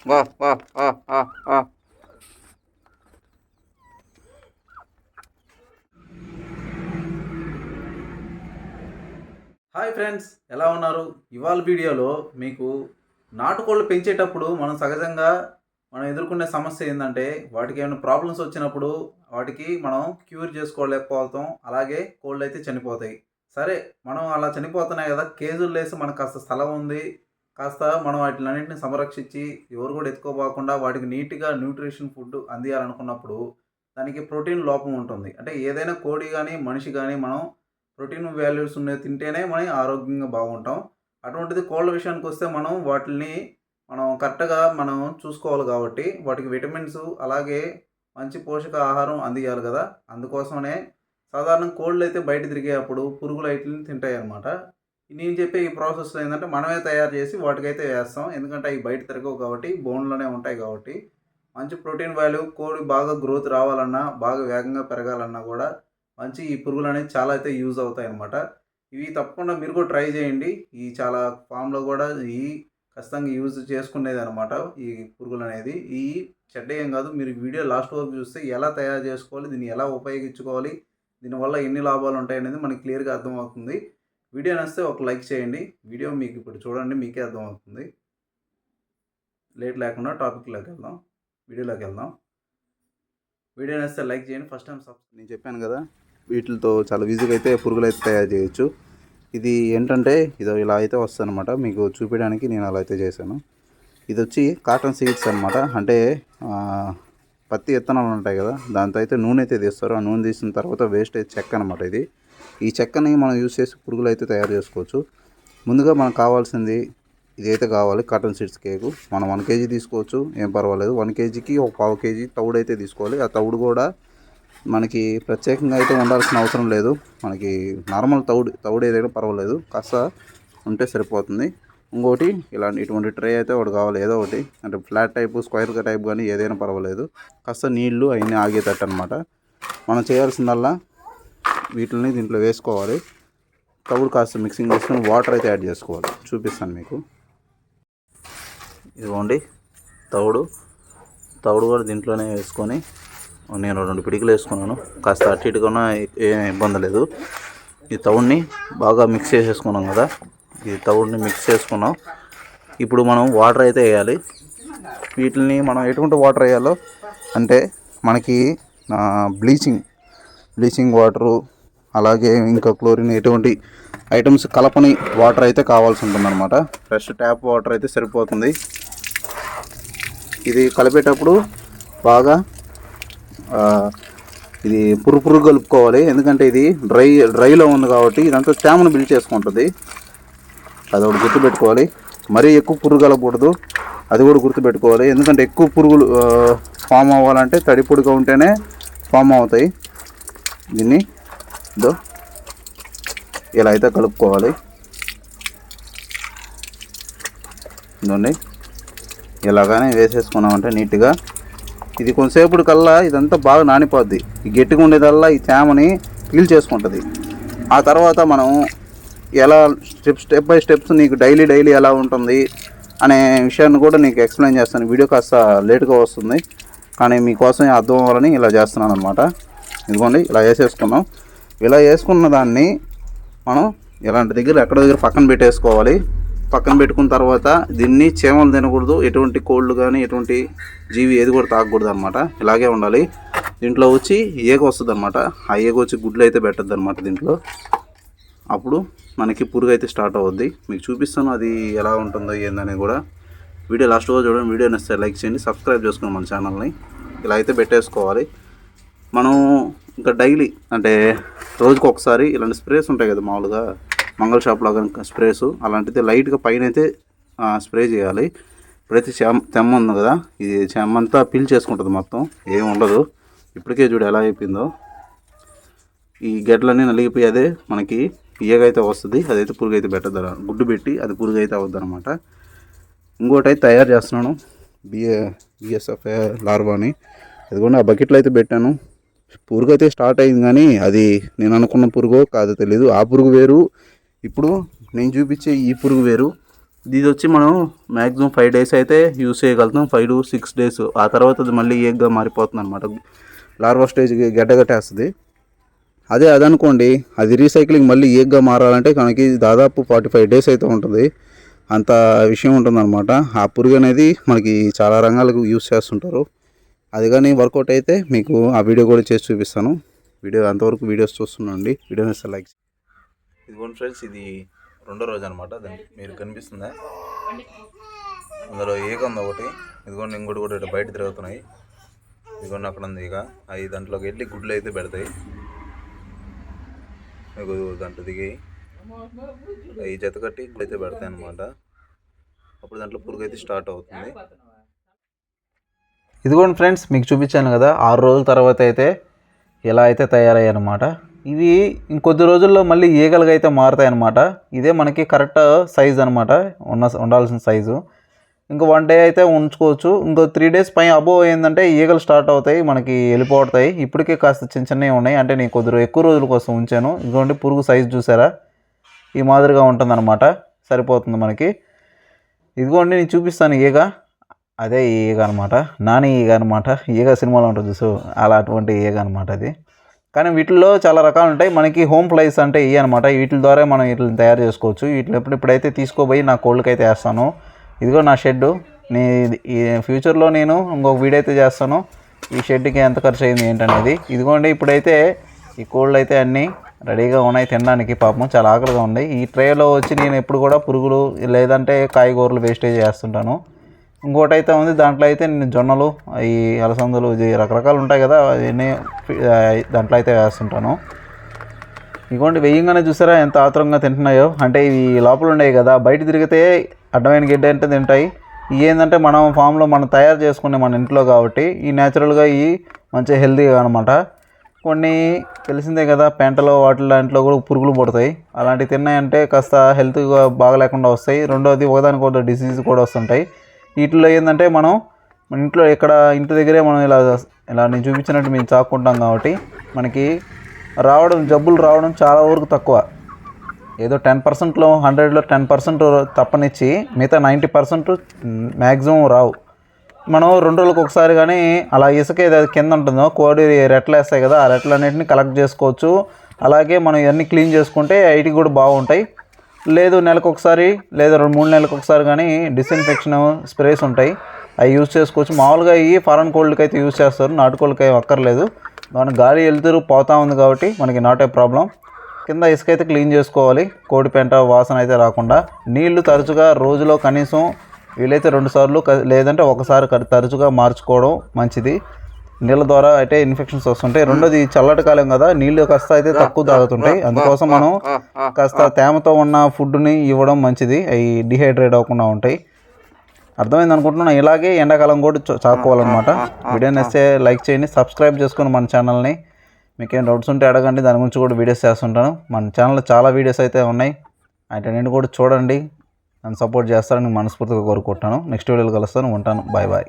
Hi friends ఎలా ఉన్నారు? ఇవాళ వీడియోలో మీకు నాటుకోళ్ళు పెంచేటప్పుడు మనం సహజంగా మనం ఎదుర్కొనే సమస్య ఏంటంటే వాటికి ఏమైనా ప్రాబ్లమ్స్ వచ్చినప్పుడు వాటికి మనం క్యూర్ చేసుకోలేకపోతాం. అలాగే కోళ్ళు అయితే చనిపోతాయి. సరే మనం అలా చనిపోతున్నాయి కదా కేజులు లేసి మనకు కాస్త స్థలం ఉంది. కాస్త మనం వాటిలన్నింటిని సంరక్షించి ఎవరు కూడా ఎత్తుకోపోకుండా వాటికి నీట్గా న్యూట్రిషన్ ఫుడ్ అందియాలనుకున్నప్పుడు దానికి ప్రోటీన్ లోపం ఉంటుంది. అంటే ఏదైనా కోడి కానీ మనిషి కానీ మనం ప్రోటీన్ వాల్యూస్ ఉండే తింటేనే మనం ఆరోగ్యంగా బాగుంటాం. అటువంటిది కోళ్ళ విషయానికి వస్తే మనం వాటిని మనం కరెక్ట్గా మనం చూసుకోవాలి కాబట్టి వాటికి విటమిన్స్ అలాగే మంచి పోషక ఆహారం అందియాలి కదా. అందుకోసమనే సాధారణ కోళ్ళు అయితే బయట తిరిగేటప్పుడు పురుగులు అయితే తింటాయి అన్నమాట నేను చెప్పే ఈ ప్రాసెస్ ఏంటంటే మనమే తయారు చేసి వాటికైతే వేస్తాం. ఎందుకంటే అవి బయట తిరగవు కాబట్టి బోన్లోనే ఉంటాయి కాబట్టి. మంచి ప్రోటీన్ వాల్యూ కోడి బాగా గ్రోత్ రావాలన్నా బాగా వేగంగా పెరగాలన్నా కూడా మంచి ఈ పురుగులు అనేవి చాలా అయితే యూజ్ అవుతాయి అన్నమాట. ఇవి తప్పకుండా మీరు కూడా ట్రై చేయండి. ఈ చాలా ఫామ్లో కూడా ఈ ఖచ్చితంగా యూజ్ చేసుకునేది అనమాట ఈ పురుగులు అనేది. ఈ చెడ్డ ఏం కాదు మీరు వీడియో లాస్ట్ వరకు చూస్తే ఎలా తయారు చేసుకోవాలి దీన్ని ఎలా ఉపయోగించుకోవాలి దీనివల్ల ఎన్ని లాభాలు ఉంటాయి అనేది మనకి క్లియర్గా అర్థమవుతుంది. వీడియో నచ్చితే ఒక లైక్ చేయండి. వీడియో మీకు ఇప్పుడు చూడండి మీకే అర్థమవుతుంది. లేట్ లేకుండా టాపిక్లోకి వెళ్దాం. వీడియోలోకి వెళ్దాం. వీడియో నచ్చితే లైక్ చేయండి. ఫస్ట్ టైం సబ్స్క్రైబ్ నేను చెప్పాను కదా వీటితో చాలా ఈజీగా అయితే పురుగులు అయితే తయారు చేయొచ్చు. ఇది ఏంటంటే ఇది ఇలా అయితే వస్తుందన్నమాట. మీకు చూపించడానికి నేను అలా అయితే చేశాను. ఇది వచ్చి కాటన్ సీడ్స్ అనమాట అంటే పత్తి విత్తనాలు ఉంటాయి కదా దాంతో అయితే నూనె అయితే తీస్తారు. ఆ నూనె తీసిన తర్వాత వేస్ట్ అయితే చెక్క అనమాట ఇది. ఈ చెక్కని మనం యూస్ చేసి పురుగులు అయితే తయారు చేసుకోవచ్చు. ముందుగా మనకు కావాల్సింది ఇదైతే కావాలి కాటన్ సీడ్స్ కేకు. మనం వన్ కేజీ తీసుకోవచ్చు ఏం పర్వాలేదు. వన్ కేజీకి ఒక పావు కేజీ తౌడు అయితే తీసుకోవాలి. ఆ తౌడు కూడా మనకి ప్రత్యేకంగా అయితే ఉండాల్సిన అవసరం లేదు. మనకి నార్మల్ తౌడు తౌడు ఏదైనా పర్వాలేదు. కాస్త ఉంటే సరిపోతుంది. ఇంకోటి ఇలాంటి ఇటువంటి ట్రే అయితే ఒకటి కావాలి ఏదో ఒకటి. అంటే ఫ్లాట్ టైప్ స్క్వేర్ టైప్ కానీ ఏదైనా పర్వాలేదు. కాస్త నీళ్ళు అవన్నీ ఆగేటట్టు అనమాట మనం చేయాల్సిందల్లా వీటిని దీంట్లో వేసుకోవాలి. తవుడు కాస్త మిక్సింగ్ చేసుకొని వాటర్ అయితే యాడ్ చేసుకోవాలి. చూపిస్తాను మీకు. ఇదిగోండి తవుడు. తవుడు కూడా దీంట్లోనే వేసుకొని నేను రెండు పిడికలు వేసుకున్నాను. కాస్త అటు ఇటుగా ఏం ఇబ్బంది లేదు. ఈ తవుడిని బాగా మిక్స్ చేసేసుకున్నాం కదా. ఈ తవుడిని మిక్స్ చేసుకున్నాం. ఇప్పుడు మనం వాటర్ అయితే వేయాలి. వీటిని మనం ఎటువంటి వాటర్ వేయాలో అంటే మనకి బ్లీచింగ్ బ్లీచింగ్ వాటరు అలాగే ఇంకా క్లోరిన్ ఎటువంటి ఐటమ్స్ కలపని వాటర్ అయితే కావాల్సి ఉంటుందన్నమాట. ఫ్రెష్ ట్యాప్ వాటర్ అయితే సరిపోతుంది. ఇది కలిపేటప్పుడు బాగా ఇది పురుపురు కలుపుకోవాలి. ఎందుకంటే ఇది డ్రై డ్రైలో ఉంది కాబట్టి ఇదంతా తేమను బిల్డ్ చేసుకుంటుంది. అది ఒకటి గుర్తుపెట్టుకోవాలి. మరీ ఎక్కువ పురుగు కలపకూడదు. అది కూడా గుర్తుపెట్టుకోవాలి. ఎందుకంటే ఎక్కువ పురుగులు ఫామ్ అవ్వాలంటే తడి పొడిగా ఉంటేనే ఫామ్ అవుతాయి. దీన్ని ఇదో ఇలా అయితే కలుపుకోవాలి. ఇదండి ఇలాగానే వేసేసుకున్నామంటే నీట్గా. ఇది కొంతసేపుడు కల్లా ఇదంతా బాగా నానిపోద్ది. ఈ గట్టిగా ఉండేదల్లా ఈ తేమని పీల్ చేసుకుంటుంది. ఆ తర్వాత మనం ఎలా స్టెప్ స్టెప్ బై స్టెప్స్ నీకు డైలీ డైలీ ఎలా ఉంటుంది అనే విషయాన్ని కూడా నీకు ఎక్స్ప్లెయిన్ చేస్తాను. వీడియో కాస్త లేట్గా వస్తుంది. కానీ మీకోసం అర్థం అవ్వాలని ఇలా చేస్తున్నాను అనమాట ఇదిగోండి ఇలా వేసేసుకున్నాం ఇలా వేసుకున్న దాన్ని మనం ఇలాంటి దగ్గర ఎక్కడ దగ్గర పక్కన పెట్టేసుకోవాలి. పక్కన పెట్టుకున్న తర్వాత దీన్ని చీమలు తినకూడదు. ఎటువంటి కోళ్ళు కానీ ఎటువంటి జీవి ఏది కూడా తాగకూడదు అనమాట ఇలాగే ఉండాలి. దీంట్లో వచ్చి ఏగ వస్తుంది అనమాట ఆ ఏగ వచ్చి గుడ్లు అయితే పెట్టద్దు అనమాట దీంట్లో. అప్పుడు మనకి పురుగు అయితే స్టార్ట్ అవుద్ది. మీకు చూపిస్తాను అది ఎలా ఉంటుందో ఏందని కూడా. వీడియో లాస్ట్ రోజు చూడండి. వీడియో నచ్చితే లైక్ చేయండి. సబ్స్క్రైబ్ చేసుకోండి మన ఛానల్ని. ఇలా అయితే పెట్టేసుకోవాలి. మనం ఇంకా డైలీ అంటే రోజుకు ఒకసారి ఇలాంటి స్ప్రేస్ ఉంటాయి కదా మామూలుగా మంగళ షాప్లో కనుక స్ప్రేస్ అలాంటిది లైట్గా పైన అయితే స్ప్రే చేయాలి. ఇప్పుడైతే చెమ్ తెమ్మ ఉంది కదా ఇది చెమ్మ అంతా పిల్ చేసుకుంటుంది మొత్తం. ఏం ఉండదు. ఇప్పటికే చూడు ఎలా అయిపోయిందో. ఈ గెడ్లన్నీ నలిగిపోయి అదే మనకి ఈగైతే వస్తుంది అదైతే పురుగు అయితే పెట్టద్దు గుడ్డు పెట్టి అది పురుగు అయితే అనమాట ఇంకోటి అయితే తయారు చేస్తున్నాను. బిఏ బిఎస్ఎఫ్ లార్వాని. కూడా ఆ బకెట్లో అయితే పెట్టాను. పురుగు అయితే స్టార్ట్ అయింది కానీ అది నేను అనుకున్న పురుగో కాదో తెలియదు ఆ పురుగు వేరు. ఇప్పుడు నేను చూపించే ఈ పురుగు వేరు. ఇది వచ్చి మనం మ్యాక్సిమం ఫైవ్ డేస్ అయితే యూస్ చేయగలుగుతాం. Five to six days. ఆ తర్వాత అది మళ్ళీ ఏగ్గా మారిపోతుంది అనమాట లార్వా స్టేజ్కి గడ్డగట్టేస్తుంది అదే అదనుకోండి. అది రీసైక్లింగ్ మళ్ళీ ఏగ్గా మారాలంటే మనకి దాదాపు ఫార్టీ ఫైవ్ డేస్ అయితే ఉంటుంది. అంత విషయం ఉంటుందన్నమాట. ఆ పురుగు అనేది మనకి చాలా రంగాలకు యూస్ చేస్తుంటారు. అది కానీ వర్కౌట్ అయితే మీకు ఆ వీడియో కూడా చేసి చూపిస్తాను. వీడియో అంతవరకు వీడియోస్ చూస్తున్నాండి వీడియో ఇస్తే లైక్ ఇదిగోండి ఫ్రెండ్స్ ఇది రెండో రోజు అనమాట మీరు కనిపిస్తుందా? అందులో ఏక ఉంది ఒకటి. ఇదిగోండి ఇంకోటి కూడా ఇటు బయట తిరుగుతున్నాయి. ఇదిగోండి అక్కడ ఉంది ఇక. అవి దాంట్లోకి వెళ్ళి గుడ్లు అయితే పెడతాయి. మీకు దాంట్లో దిగి. అవి జత కట్టి గుడ్లు అయితే పెడతాయి అనమాట అప్పుడు దాంట్లో పురుగు అయితే స్టార్ట్ అవుతుంది. ఇదిగోండి ఫ్రెండ్స్ మీకు చూపించాను కదా ఆరు రోజుల తర్వాత అయితే ఎలా అయితే తయారయ్యాయి అనమాట ఇవి ఇంకొద్ది రోజుల్లో మళ్ళీ ఈగలుగా అయితే మారుతాయి అనమాట ఇదే మనకి కరెక్ట్ సైజ్ అనమాట ఉన్న ఉండాల్సిన సైజు. ఇంకా వన్ డే అయితే ఉంచుకోవచ్చు. ఇంకో త్రీ డేస్ పైన అబోవ్ ఏంటంటే ఈగలు స్టార్ట్ అవుతాయి మనకి వెళ్ళిపోతాయి. ఇప్పటికే కాస్త చిన్న చిన్నవి ఉన్నాయి. అంటే నేను కొద్ది ఎక్కువ రోజుల కోసం ఉంచాను. ఇదిగోండి పురుగు సైజు చూసారా? ఈ మాదిరిగా ఉంటుందన్నమాట. సరిపోతుంది మనకి. ఇదిగోండి నేను చూపిస్తాను ఈగ. అదే ఈగ అనమాట నాని ఈగ అనమాట ఈగ సినిమాలో ఉంటుంది చూసు అలా అటువంటి ఈగ అనమాట అది. కానీ వీటిల్లో చాలా రకాలు ఉంటాయి. మనకి హోమ్ ఫ్లైస్ అంటే ఇవి అనమాట వీటి ద్వారా మనం వీటిని తయారు చేసుకోవచ్చు. వీటిని ఎప్పుడు ఇప్పుడైతే తీసుకోబోయి నా కోళ్ళకైతే వేస్తాను. ఇదిగో నా షెడ్ నీ ఈ ఫ్యూచర్లో నేను ఇంకొక వీడియో అయితే చేస్తాను. ఈ షెడ్కి ఎంత ఖర్చు అయింది ఏంటనేది. ఇదిగోండి ఇప్పుడైతే ఈ కోళ్ళు అయితే అన్నీ రెడీగా ఉన్నాయి తినడానికి పాపం. చాలా ఆకలిగా ఉంది. ఈ ట్రేలో వచ్చి నేను ఎప్పుడు కూడా పురుగులు లేదంటే కాయగూరలు వేస్టేజ్ చేస్తుంటాను. ఇంకోటి అయితే ఉంది దాంట్లో అయితే నేను జొన్నలు ఈ అలసందలు ఇది రకరకాలు ఉంటాయి కదా అవన్నీ దాంట్లో అయితే వేస్తుంటాను. ఇగోండి వెయ్యంగానే చూసారా ఎంత ఆతురంగా తింటున్నాయో? అంటే ఇవి లోపల ఉండేవి కదా బయట తిరిగితే అడ్డమైన గిడ్డ అంటే తింటాయి. ఇవి ఏంటంటే మనం ఫామ్లో మనం తయారు చేసుకునే మన ఇంట్లో కాబట్టి ఈ న్యాచురల్గా ఇవి మంచిగా హెల్తీగా అనమాట. కొన్ని తెలిసిందే కదా పెంటలో వాటి దాంట్లో కూడా పురుగులు పడతాయి. అలాంటివి తిన్నాయంటే కాస్త హెల్త్గా బాగలేకుండా వస్తాయి. రెండోది ఒకదానికి ఒకటి డిసీజ్ కూడా వస్తుంటాయి. వీటిలో ఏంటంటే మనం మన ఇంట్లో ఇక్కడ ఇంటి దగ్గరే మనం ఇలా ఇలా నేను చూపించినట్టు మేము చాక్కుంటాం కాబట్టి మనకి రావడం జబ్బులు రావడం చాలా వరకు తక్కువ. ఏదో టెన్ పర్సెంట్లో హండ్రెడ్లో టెన్ పర్సెంట్ తప్పనిచ్చి మిగతా నైంటీ పర్సెంట్ మ్యాక్సిమం రావు. మనం రెండు రోజులకు ఒకసారి కానీ అలా ఇసుక ఏదైతే కింద ఉంటుందో కోడి రెట్లు వేస్తాయి కదా ఆ రెట్లన్నింటిని కలెక్ట్ చేసుకోవచ్చు. అలాగే మనం ఇవన్నీ క్లీన్ చేసుకుంటే ఐటీ కూడా బాగుంటాయి. లేదు నెలకు ఒకసారి లేదా రెండు మూడు నెలలకు ఒకసారి కానీ డిస్ఇన్ఫెక్షన్ స్ప్రేస్ ఉంటాయి. అవి యూజ్ చేసుకోవచ్చు. మామూలుగా ఈ ఫారెన్ కోల్డ్కి అయితే యూజ్ చేస్తారు. నాటుకోళ్ళకి ఏం అక్కర్లేదు. మన గాలి వెళ్తురు పోతా ఉంది కాబట్టి మనకి నాట్ ఏ ప్రాబ్లం కింద ఇసుక అయితే క్లీన్ చేసుకోవాలి. కోడి పెంట వాసన అయితే రాకుండా. నీళ్ళు తరచుగా రోజులో కనీసం వీలైతే రెండు సార్లు లేదంటే ఒకసారి తరచుగా మార్చుకోవడం మంచిది. నీళ్ళ ద్వారా అయితే ఇన్ఫెక్షన్స్ వస్తుంటాయి. రెండోది చల్లటి కాలం కదా నీళ్ళు కాస్త అయితే తక్కువ తాగుతుంటాయి. అందుకోసం మనం కాస్త తేమతో ఉన్న ఫుడ్ని ఇవ్వడం మంచిది. అవి డిహైడ్రేట్ అవ్వకుండా ఉంటాయి. అర్థమైంది అనుకుంటున్నాను. ఇలాగే ఎండాకాలం కూడా చాకోవాలన్నమాట వీడియో నచ్చితే లైక్ చేయండి సబ్స్క్రైబ్ చేసుకొని మన ఛానల్ని. మీకు ఏం డౌట్స్ ఉంటే అడగండి. దాని గురించి కూడా వీడియోస్ చేస్తుంటాను. మన ఛానల్లో చాలా వీడియోస్ అయితే ఉన్నాయి. వాటన్నింటి కూడా చూడండి. నన్ను సపోర్ట్ చేస్తారని మనస్ఫూర్తిగా కోరుకుంటాను నెక్స్ట్ వీడియోలో కలుస్తాను. ఉంటాను. Bye bye.